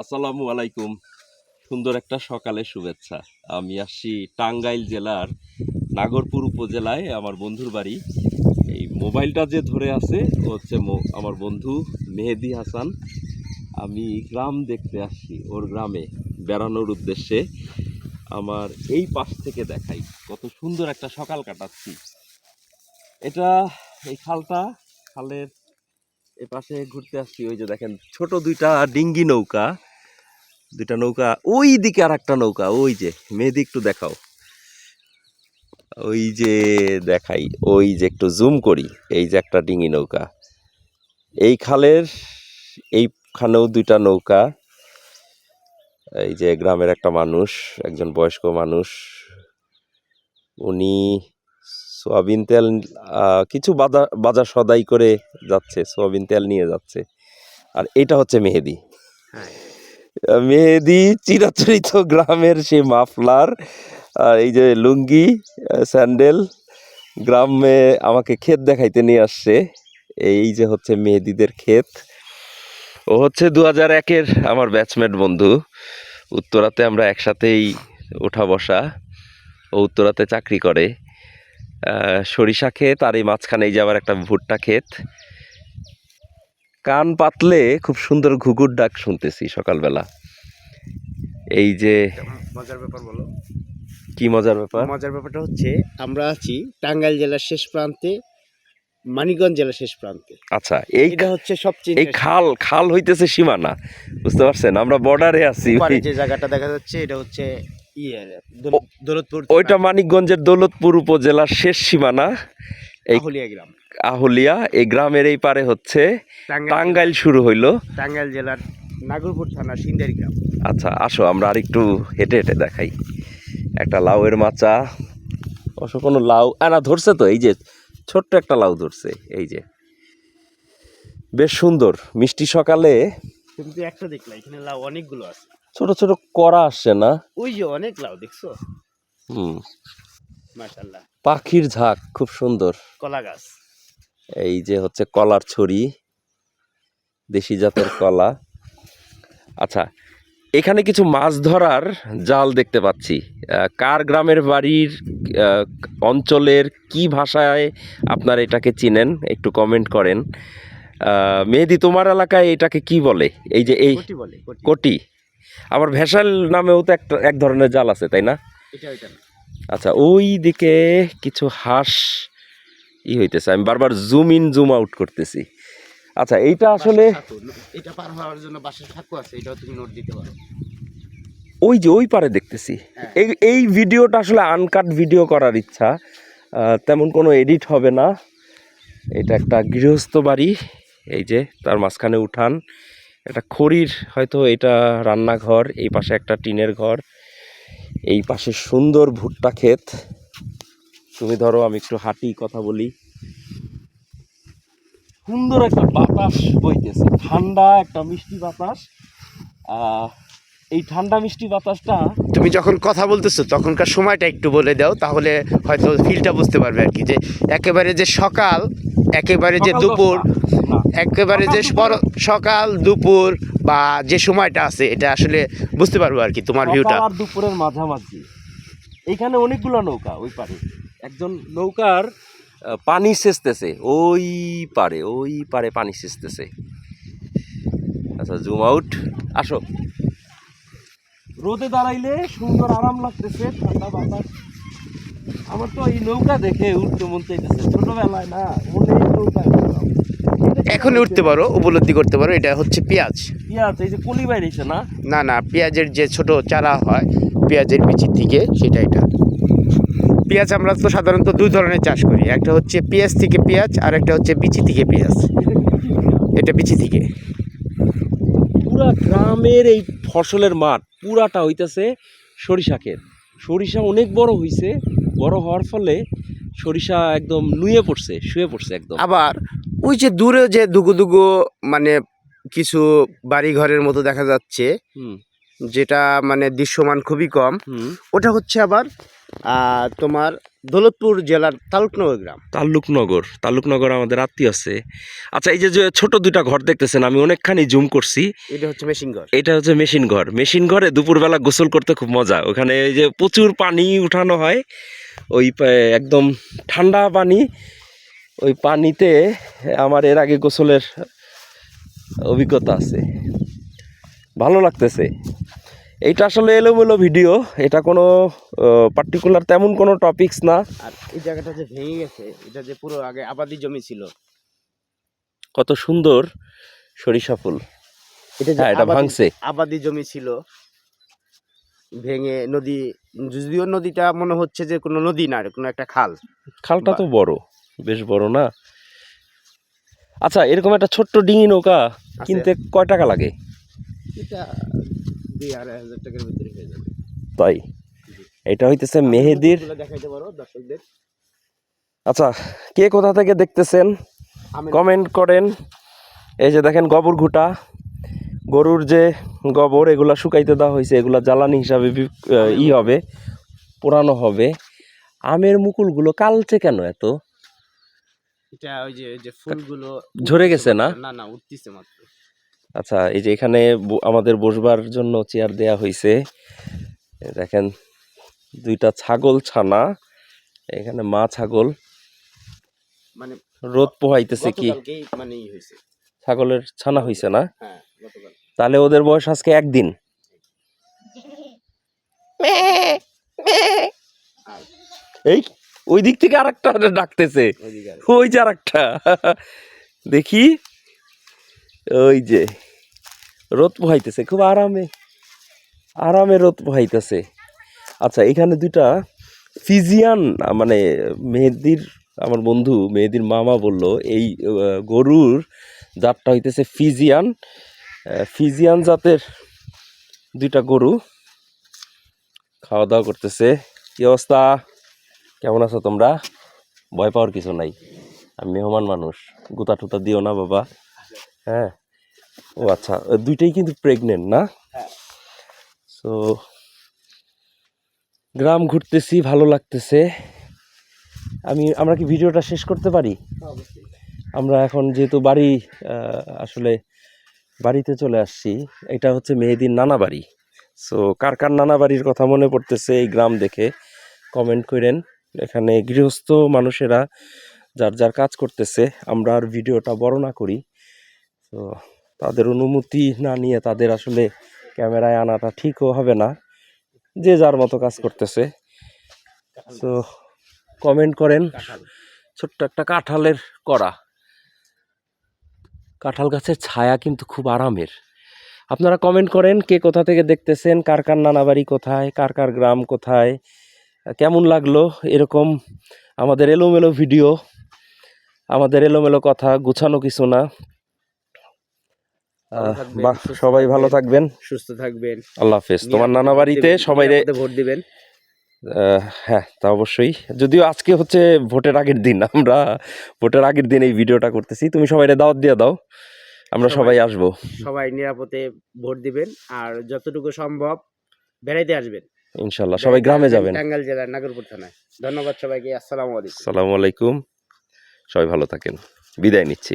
আসসালামু আলাইকুম। সুন্দর একটা সকালে শুভেচ্ছা। আমি আসছি টাঙ্গাইল জেলার নাগরপুর উপজেলায় আমার বন্ধুর বাড়ি। এই মোবাইলটা যে ধরে আছে হচ্ছে আমার বন্ধু মেহেদি হাসান। আমি গ্রাম দেখতে আসছি ওর গ্রামে বেড়ানোর উদ্দেশ্যে। আমার এই পাশ থেকে দেখাই কত সুন্দর একটা সকাল কাটাচ্ছি। এটা এই খালটা, খালের এ পাশে ঘুরতে আসছি। ওই যে দেখেন, ছোট দুইটা ডিঙ্গি নৌকা। দুইটা নৌকা ওই দিকে আর একটা নৌকা, ওই যে, মেহেদি একটু দেখাও। ওই যে দেখাই, ওই যে একটু জুম করি, এই যে একটা ডিঙি নৌকা। এই খালের এইখানেও দুইটা নৌকা। এই যে গ্রামের একটা মানুষ, একজন বয়স্ক মানুষ। উনি সোয়াবিন তেল কিছু বাজার বাজার সদাই করে যাচ্ছে, সোয়াবিন তেল নিয়ে যাচ্ছে। আর এটা হচ্ছে মেহেদি। হ্যাঁ। মেহেদি, চিরাচরিত গ্রামের সেই মাফলার আর এই যে লুঙ্গি স্যান্ডেল গ্রামে আমাকে ক্ষেত দেখাইতে নিয়ে আসছে। এই যে হচ্ছে মেহেদিদের ক্ষেত। ও হচ্ছে দু হাজার একের আমার ব্যাচমেট বন্ধু। উত্তরাতে আমরা একসাথেই ওঠা বসা। ও উত্তরাতে চাকরি করে। সরিষা ক্ষেত আর এই মাঝখানে এই যে আবার একটা ভুট্টা ক্ষেত। কান পাতলে খুব সুন্দর ঘুঘুর ডাক শুনতেছি সকালবেলা। এই যে মজার ব্যাপার বলো। কি মজার ব্যাপার? মজার ব্যাপারটা হচ্ছে আমরা আছি টাঙ্গাইল জেলার শেষ প্রান্তে মানিকগঞ্জ জেলার শেষ প্রান্তে। আচ্ছা এইটা হচ্ছে সবচেয়ে এই খাল খাল হইতেছে সীমানা বুঝতে পারছেন? আমরা বর্ডারে আছি। যে জায়গাটা দেখা যাচ্ছে এটা হচ্ছে ইয়ে দৌল- দৌলতপুর ওইটা মানিকগঞ্জের দৌলতপুর উপজেলার শেষ সীমানা। এই- আহুলিয়া গ্রাম। আহুলিয়া এই গ্রামের এই পারে হচ্ছে টাঙ্গাইল। শুরু হইল। টাঙ্গাইল জেলার নাগরপুর থানা সিন্দারি গ্রাম। আচ্ছা আসো আমরা আরেকটু হেঁটে হেঁটে দেখাই। একটা লাউয়ের মাচা অবশ্য কোনো লাউ আ না ধরছে তো এই যে ছোট্ট একটা লাউ ধরছে এই যে। বেশ সুন্দর মিষ্টি সকালে। কিন্তু একটা দেখলা এখানে লাউ অনেকগুলো আছে। ছোট ছোট করা আসছে না? ওই যে অনেক লাউ দেখছ? হুম। পাখির ঝাঁক খুব সুন্দর। কলা গাছ। এই যে হচ্ছে কলার ছড়ি দেশি জাতের কলা। আচ্ছা এখানে কিছু মাছ ধরার জাল দেখতে পাচ্ছি। কার গ্রামের বাড়ির অঞ্চলের কি ভাষায় আপনার এটাকে চিনেন? একটু কমেন্ট করেন। মেহেদি তোমার এলাকায় এটাকে কি বলে? এই যে এই কোটি বলে কোটি। কোটি। আবার ভেসাল নামেও তো একটা এক ধরনের জাল আছে তাই না। আচ্ছা ওই দিকে কিছু হাঁস ই হইতেছে আমি বারবার জুম ইন জুম আউট করতেছি। আচ্ছা এইটা আসলে এটা পার হওয়ার জন্য বাসের সাঁকো আছে এটাও তুমি নোট দিতে পারো। ওই যে ওই পারে দেখতেছি। হ্যাঁ। এই এই ভিডিওটা আসলে আনকাট ভিডিও করার ইচ্ছা তেমন কোনো এডিট হবে না। এটা একটা গৃহস্থ বাড়ি এই যে তার মাঝখানে উঠান। একটা খড়ির হয়তো এটা রান্নাঘর এই পাশে একটা টিনের ঘর। এই পাশে সুন্দর ভুট্টা ক্ষেত। তুমি ধরো আমি একটু হাঁটি কথা বলি। সুন্দর একটা বাতাস বইতেছে। ঠান্ডা একটা মিষ্টি বাতাস। এই ঠান্ডা মিষ্টি বাতাসটা তুমি যখন কথা বলতেছো তখনকার সময়টা একটু বলে দাও তাহলে হয়তো ফিলটা বুঝতে পারবে আর কি যে একেবারে যে সকাল একেবারে যে দুপুর একেবারে যে সকাল দুপুর বা যে সময়টা আছে এটা আসলে বুঝতে পারব আর কি তোমার ভিউটা আর দুপুরের মাঝামাঝি। এইখানে অনেকগুলো নৌকা ওই পারে। একজন নৌকার পানি সেচতেছে। ওই পারে ওই পারে পানি সেচতেছে। আচ্ছা জুম আউট আসো। রোদে দাঁড়াইলে সুন্দর আরাম লাগতেছে ঠান্ডা বাতাস। আমার তো এই নৌকা দেখে উঠতে মন চাইতেছে। ছোটবেলায় না অনেক নৌকায় উঠতাম। এখন উঠতে পারো উপলব্ধি করতে পারো এটা হচ্ছে পেঁয়াজ। পেঁয়াজ এই যে কলি বাইরেছে না? না না পেঁয়াজের যে ছোট চারা হয় পেঁয়াজের বিচির থেকে সেটা এটা। পেঁয়াজ আমরা তো সাধারণত দুই ধরনের চাষ করি একটা হচ্ছে পেঁয়াজ থেকে পেঁয়াজ আর একটা হচ্ছে বিচি থেকে পেঁয়াজ। এটা বিচি থেকে। পুরা গ্রামের এই ফসলের মাঠ পুরাটা হইতেছে সরিষা ক্ষেত। সরিষা অনেক বড় হইছে বড় হওয়ার ফলে সরিষা একদম নুয়ে পড়ছে শুয়ে পড়ছে একদম। আবার ওই যে দূরে যে দুগু দুগু মানে কিছু বাড়ি ঘরের মতো দেখা যাচ্ছে যেটা মানে দৃশ্যমান খুবই কম। ওটা হচ্ছে আবার তোমার দৌলতপুর জেলার তালুকনগর গ্রাম। তালুকনগর তালুকনগর আমাদের আত্মীয় আছে। আচ্ছা এই যে যে ছোট দুইটা ঘর দেখতেছেন আমি অনেকখানি জুম করছি। এটা হচ্ছে মেশিন ঘর। এটা হচ্ছে মেশিন ঘর। মেশিন ঘরে দুপুরবেলা গোসল করতে খুব মজা। ওখানে এই যে প্রচুর পানি উঠানো হয়। ওই একদম ঠান্ডা পানি ওই পানিতে আমার এর আগে গোসলের অভিজ্ঞতা আছে। ভালো লাগতেছে। এইটা আসলে এলোমেলো ভিডিও। এটা কোনো পার্টিকুলার তেমন কোনো টপিকস না। আর এই জায়গাটা যে ভেঙে গেছে এটা যে পুরো আগে আবাদি জমি ছিল। কত সুন্দর সরিষা ফুল। এটা যে হ্যাঁ এটা ভাঙছে। আবাদি জমি ছিল ভেঙে নদী যদিও নদীটা মনে হচ্ছে যে কোনো নদী না কোনো একটা খাল। খালটা তো বড়। বেশ বড় না? আচ্ছা এরকম একটা ছোট্ট ডিঙি নৌকা কিনতে কয় টাকা লাগে? তাই? এটা হইতেছে মেহেদির আচ্ছা কে কোথা থেকে দেখতেছেন? কমেন্ট করেন। এই যে দেখেন গোবর ঘুটা। গরুর যে গোবর এগুলা শুকাইতে দেওয়া হয়েছে এগুলা জ্বালানি হিসাবে ই হবে পোড়ানো হবে। আমের মুকুলগুলো কালচে কেন এত? এটা ওই যে যে ফুলগুলো ঝরে গেছে না? না না উঠতিছে মাত্র। আচ্ছা এই যে এখানে আমাদের বসবার জন্য চেয়ার দেয়া হয়েছে দেখেন দুইটা ছাগল ছানা এখানে মা ছাগল। মানে রোদ পোহাইতেছে কি? মানে ছাগলের ছানা হয়েছে না? হ্যাঁ তাহলে ওদের বয়স আজকে একদিন। এই ওই দিক থেকে আর একটা ডাকতেছে। ওই যে আর একটা দেখি। ওই যে রোদ পোহাইতেছে খুব আরামে আরামে রোদ পোহাইতেছে। আচ্ছা এখানে দুইটা ফিজিয়ান মানে মেহেদির আমার বন্ধু মেহেদির মামা বলল এই গরুর জাতটা হইতেছে ফিজিয়ান। ফিজিয়ান জাতের দুইটা গরু খাওয়া দাওয়া করতেছে। কি অবস্থা? কেমন আছো তোমরা? ভয় পাওয়ার কিছু নাই। আমি মেহমান মানুষ। গুতা টুতা দিও না বাবা। হ্যাঁ? ও আচ্ছা দুইটাই কিন্তু প্রেগনেন্ট না? হ্যাঁ। সো গ্রাম ঘুরতেছি ভালো লাগতেছে। আমি আমরা কি ভিডিওটা শেষ করতে পারি? আমরা এখন যেহেতু বাড়ি আসলে বাড়িতে চলে আসছি এটা হচ্ছে মেহেদির নানা বাড়ি। সো কার কার নানা বাড়ির কথা মনে পড়তেছে এই গ্রাম দেখে কমেন্ট করেন। এখানে গৃহস্থ মানুষেরা যার যার কাজ করতেছে, আমরা আর ভিডিওটা বড় না করি। তো তাদের অনুমতি না নিয়ে তাদের আসলে ক্যামেরায় আনাটা ঠিকও হবে না, যে যার মতো কাজ করতেছে। তো কমেন্ট করেন, ছোট্ট একটা কাঁঠালের করা কাঁঠাল গাছের ছায়া কিন্তু খুব আরামের। আপনারা কমেন্ট করেন, কে কোথা থেকে দেখতেছেন, কার কার নানাবাড়ি কোথায়, কার কার গ্রাম কোথায় কেমন লাগল? এরকম আমাদের এলোমেলো ভিডিও আমাদের এলোমেলো কথা গুছানো কিছু না। সবাই ভালো থাকবেন। সুস্থ থাকবেন। আল্লাহ হাফেজ। তোমার নানা বাড়িতে সবাই ভোট দিবেন। হ্যাঁ তা অবশ্যই। যদিও আজকে হচ্ছে ভোটের আগের দিন আমরা ভোটের আগের দিন এই ভিডিওটা করতেছি। তুমি সবাই দাওয়াত দিয়ে দাও আমরা সবাই- সবাই আসব। সবাই নিরাপদে ভোট দিবেন আর যতটুকু সম্ভব বেড়াইতে আসবেন। ইনশাল্লাহ সবাই গ্রামে যাবেন। টাঙ্গাইল জেলার নাগরপুর থানায়। ধন্যবাদ সবাইকে আসসালামু আলাইকুম। আসসালামু আলাইকুম। সবাই ভালো থাকেন। বিদায় নিচ্ছি।